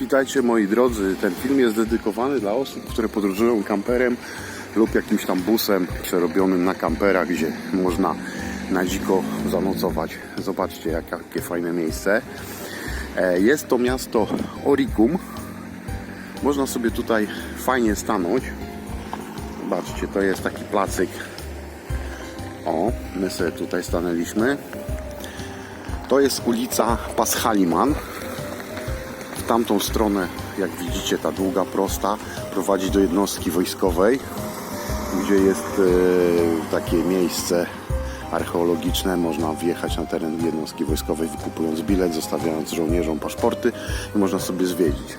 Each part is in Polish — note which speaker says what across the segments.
Speaker 1: Witajcie moi drodzy. Ten film jest dedykowany dla osób, które podróżują kamperem lub jakimś tam busem przerobionym na kampera, gdzie można na dziko zanocować. Zobaczcie jak- jakie fajne miejsce. E, Jest to miasto Oricum. Można sobie tutaj fajnie stanąć. Zobaczcie, to jest taki placyk. O, my sobie tutaj stanęliśmy. To jest ulica Paschaliman. Tamtą stronę, jak widzicie, ta długa prosta prowadzi do jednostki wojskowej, gdzie jest e, takie miejsce archeologiczne. Można wjechać na teren jednostki wojskowej, wykupując bilet, zostawiając żołnierzom paszporty i można sobie zwiedzić.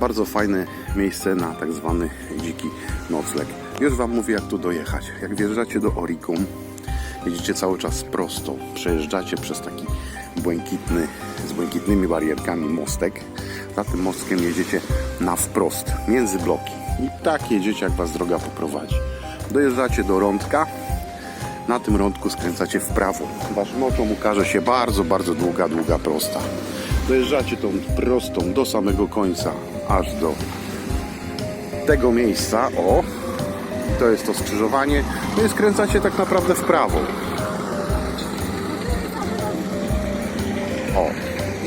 Speaker 1: Bardzo fajne miejsce na tak zwany dziki nocleg. Już Wam mówię, jak tu dojechać. Jak wjeżdżacie do Oricum, jedziecie cały czas prosto. Przejeżdżacie przez taki błękitny, z błękitnymi barierkami mostek. Za tym mostkiem jedziecie na wprost, między bloki. I tak jedziecie, jak Was droga poprowadzi. Dojeżdżacie do rądka. Na tym rądku skręcacie w prawo. Waszym oczom ukaże się bardzo, bardzo długa, długa prosta. Dojeżdżacie tą prostą do samego końca, aż do tego miejsca. O, to jest to skrzyżowanie. No i skręcacie tak naprawdę w prawo.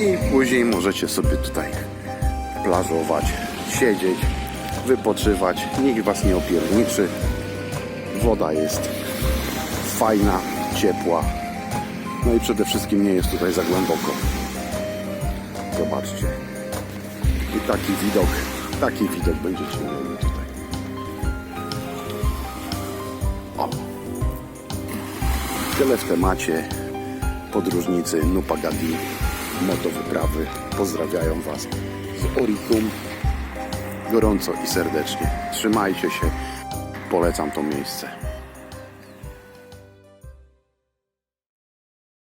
Speaker 1: I później możecie sobie tutaj plażować, siedzieć, wypoczywać. Nikt was nie opierniczy. Woda jest fajna, ciepła. No i przede wszystkim nie jest tutaj za głęboko. Zobaczcie. I taki widok, taki widok będziecie mieli tutaj. O. Tyle w temacie. Podróżnicy Nupagadi, motowyprawy pozdrawiają Was z Oricum gorąco i serdecznie. Trzymajcie się, polecam to miejsce.